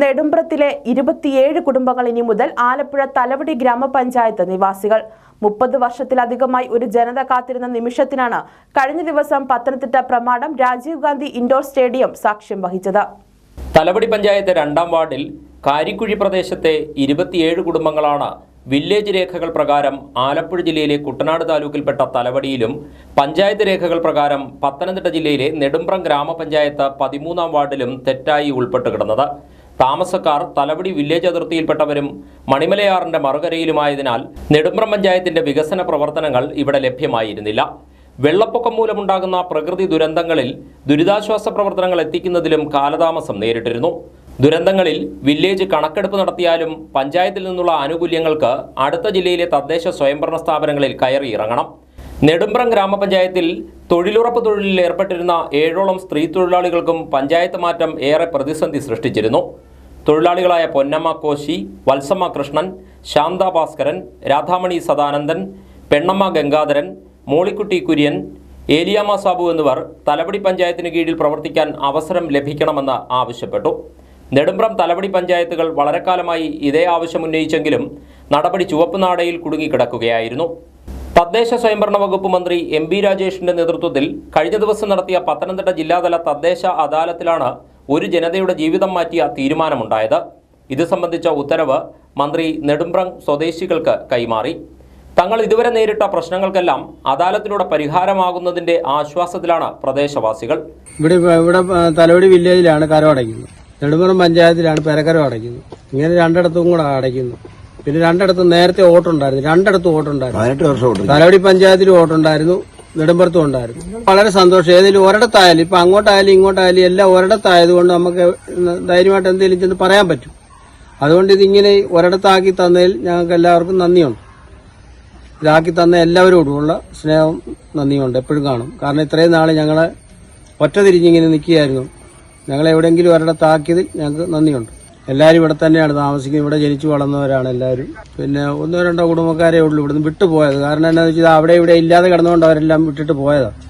നെടുമ്പ്രത്തിലെ ഇരുപത്തിയേഴ് കുടുംബങ്ങൾ ഇനി മുതൽ ആലപ്പുഴ തലവടി ഗ്രാമപഞ്ചായത്ത് നിവാസികൾ. മുപ്പത് വർഷത്തിലധികമായി ഒരു ജനത കാത്തിരുന്ന നിമിഷത്തിനാണ് കഴിഞ്ഞ ദിവസം പത്തനംതിട്ട പ്രമാണം രാജീവ് ഗാന്ധി ഇൻഡോർ സ്റ്റേഡിയം സാക്ഷ്യം വഹിച്ചത്. തലവടി പഞ്ചായത്ത് രണ്ടാം വാർഡിൽ കാരിക്കുഴി പ്രദേശത്തെ ഇരുപത്തിയേഴ് കുടുംബങ്ങളാണ് വില്ലേജ് രേഖകൾ പ്രകാരം ആലപ്പുഴ ജില്ലയിലെ കുട്ടനാട് താലൂക്കിൽപ്പെട്ട തലവടിയിലും പഞ്ചായത്ത് രേഖകൾ പ്രകാരം പത്തനംതിട്ട ജില്ലയിലെ നെടുമ്പ്രം ഗ്രാമപഞ്ചായത്ത് പതിമൂന്നാം വാർഡിലും തെറ്റായി ഉൾപ്പെട്ടു കിടന്നത്. താമസക്കാർ തലവടി വില്ലേജ് അതിർത്തിയിൽപ്പെട്ടവരും മണിമലയാറിന്റെ മറുകരയിലുമായതിനാൽ നെടുമ്പ്രം പഞ്ചായത്തിന്റെ വികസന പ്രവർത്തനങ്ങൾ ഇവിടെ ലഭ്യമായിരുന്നില്ല. വെള്ളപ്പൊക്കം മൂലമുണ്ടാകുന്ന പ്രകൃതി ദുരന്തങ്ങളിൽ ദുരിതാശ്വാസ പ്രവർത്തനങ്ങൾ എത്തിക്കുന്നതിലും കാലതാമസം നേരിട്ടിരുന്നു. ദുരന്തങ്ങളിൽ വില്ലേജ് കണക്കെടുപ്പ് നടത്തിയാലും പഞ്ചായത്തിൽ നിന്നുള്ള ആനുകൂല്യങ്ങൾക്ക് അടുത്ത ജില്ലയിലെ തദ്ദേശ സ്വയംഭരണ സ്ഥാപനങ്ങളിൽ കയറി ഇറങ്ങണം. നെടുമ്പ്രം ഗ്രാമപഞ്ചായത്തിൽ തൊഴിലുറപ്പ് തൊഴിലിൽ ഏർപ്പെട്ടിരുന്ന ഏഴോളം സ്ത്രീ തൊഴിലാളികൾക്കും പഞ്ചായത്ത് മാറ്റം ഏറെ പ്രതിസന്ധി സൃഷ്ടിച്ചിരുന്നു. തൊഴിലാളികളായ പൊന്നമ്മ കോശി വത്സമ്മ കൃഷ്ണൻ ശാന്ത ഭാസ്കരൻ രാധാമണി സദാനന്ദൻ പെണ്ണമ്മ ഗംഗാധരൻ മോളിക്കുട്ടി കുര്യൻ ഏലിയാമ്മ സാബു എന്നിവർ തലവടി പഞ്ചായത്തിന് കീഴിൽ പ്രവർത്തിക്കാൻ അവസരം ലഭിക്കണമെന്ന് ആവശ്യപ്പെട്ടു. നെടുമ്പ്രം തലവടി പഞ്ചായത്തുകൾ വളരെ കാലമായി ഇതേ ആവശ്യം ഉന്നയിച്ചെങ്കിലും നടപടി ചുവപ്പ് നാടയിൽ കുടുങ്ങിക്കിടക്കുകയായിരുന്നു. തദ്ദേശ സ്വയംഭരണ വകുപ്പ് മന്ത്രി എം ബി രാജേഷിന്റെ നേതൃത്വത്തിൽ കഴിഞ്ഞ ദിവസം നടത്തിയ പത്തനംതിട്ട ജില്ലാതല തദ്ദേശ അദാലത്തിലാണ് ഒരു ജനതയുടെ ജീവിതം മാറ്റിയ തീരുമാനമുണ്ടായത്. ഇത് സംബന്ധിച്ച ഉത്തരവ് മന്ത്രി നെടുമ്പ്രം സ്വദേശികൾക്ക് കൈമാറി. തങ്ങൾ ഇതുവരെ നേരിട്ട പ്രശ്നങ്ങൾക്കെല്ലാം അദാലത്തിലൂടെ പരിഹാരമാകുന്നതിന്റെ ആശ്വാസത്തിലാണ് പ്രദേശവാസികൾ. ഇവിടെ ഇവിടെ തലവടി വില്ലേജിലാണ് കരം അടയ്ക്കുന്നത്. നെടുമ്പുറം പഞ്ചായത്തിലാണ് പെരക്കരം അടയ്ക്കുന്നത്. ഇങ്ങനെ രണ്ടിടത്തും കൂടെ അടയ്ക്കുന്നു. പിന്നെ രണ്ടിടത്തും നേരത്തെ വോട്ടുണ്ടായിരുന്നു. രണ്ടിടത്തും വോട്ടുണ്ടായിരുന്നു. പതിനെട്ട് വർഷം ഓടും തലവടി പഞ്ചായത്തിൽ വോട്ടുണ്ടായിരുന്നു. നെടുമ്പുറത്തും ഉണ്ടായിരുന്നു. വളരെ സന്തോഷം. ഏതെങ്കിലും ഒരിടത്തായാലും ഇപ്പൊ അങ്ങോട്ടായാലും ഇങ്ങോട്ടായാലും എല്ലാം ഒരിടത്തായതുകൊണ്ട് നമുക്ക് ധൈര്യമായിട്ട് എന്തെങ്കിലും ചെന്ന് പറയാൻ പറ്റും. അതുകൊണ്ട് ഇതിങ്ങനെ ഒരിടത്താക്കി തന്നതിൽ ഞങ്ങൾക്ക് എല്ലാവർക്കും നന്ദിയുണ്ട്. ഇതാക്കി തന്ന എല്ലാവരോടുമുള്ള സ്നേഹം നന്ദിയുണ്ട്. എപ്പോഴും കാണും. കാരണം ഇത്രയും നാൾ ഞങ്ങളെ ഒറ്റ തിരിഞ്ഞിങ്ങനെ നിൽക്കുകയായിരുന്നു. ഞങ്ങളെ എവിടെയെങ്കിലും ഒരിടത്താക്കിയതിൽ ഞങ്ങൾക്ക് നന്ദിയുണ്ട്. എല്ലാവരും ഇവിടെ തന്നെയാണ് താമസിക്കുന്നത്. ഇവിടെ ജനിച്ചു വളർന്നവരാണ് എല്ലാവരും പിന്നെ ഒന്നോ രണ്ടോ കുടുംബക്കാരെ ഉള്ളൂ ഇവിടുന്ന് വിട്ടുപോയത്. കാരണം എന്താണെന്ന് വെച്ചാൽ അവിടെ ഇവിടെ ഇല്ലാതെ കിടന്നുകൊണ്ട് അവരെല്ലാം വിട്ടിട്ട് പോയതാണ്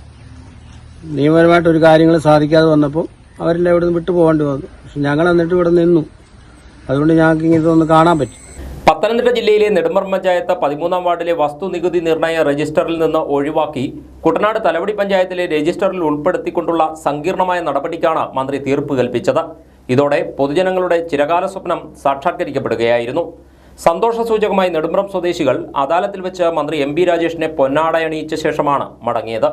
നിയമപരമായിട്ട് ഒരു കാര്യങ്ങൾ സാധിക്കാതെ വന്നപ്പോൾ അവരെല്ലാം ഇവിടുന്ന് വിട്ടു പോകേണ്ടി വന്നു. പക്ഷെ ഞങ്ങൾ എന്നിട്ട് ഇവിടെ നിന്നു. അതുകൊണ്ട് ഞങ്ങൾക്ക് ഇതൊന്ന് കാണാൻ പറ്റി. പത്തനംതിട്ട ജില്ലയിലെ നെടുമർ പഞ്ചായത്ത് പതിമൂന്നാം വാർഡിലെ വസ്തു നികുതി നിർണയ രജിസ്റ്ററിൽ നിന്ന് ഒഴിവാക്കി കുട്ടനാട് തലവടി പഞ്ചായത്തിലെ രജിസ്റ്ററിൽ ഉൾപ്പെടുത്തിക്കൊണ്ടുള്ള സങ്കീർണമായ നടപടിക്കാണ് മന്ത്രി തീർപ്പ് കൽപ്പിച്ചത്. ഇതോടെ പൊതുജനങ്ങളുടെ ചിരകാല സ്വപ്നം സാക്ഷാത്കരിക്കപ്പെടുകയായിരുന്നു. സന്തോഷസൂചകമായി നെടുമ്പ്രം സ്വദേശികൾ അദാലത്തിൽ വെച്ച് മന്ത്രി എം ബി രാജേഷിനെ പൊന്നാടയണിയിച്ച ശേഷമാണ് മടങ്ങിയത്.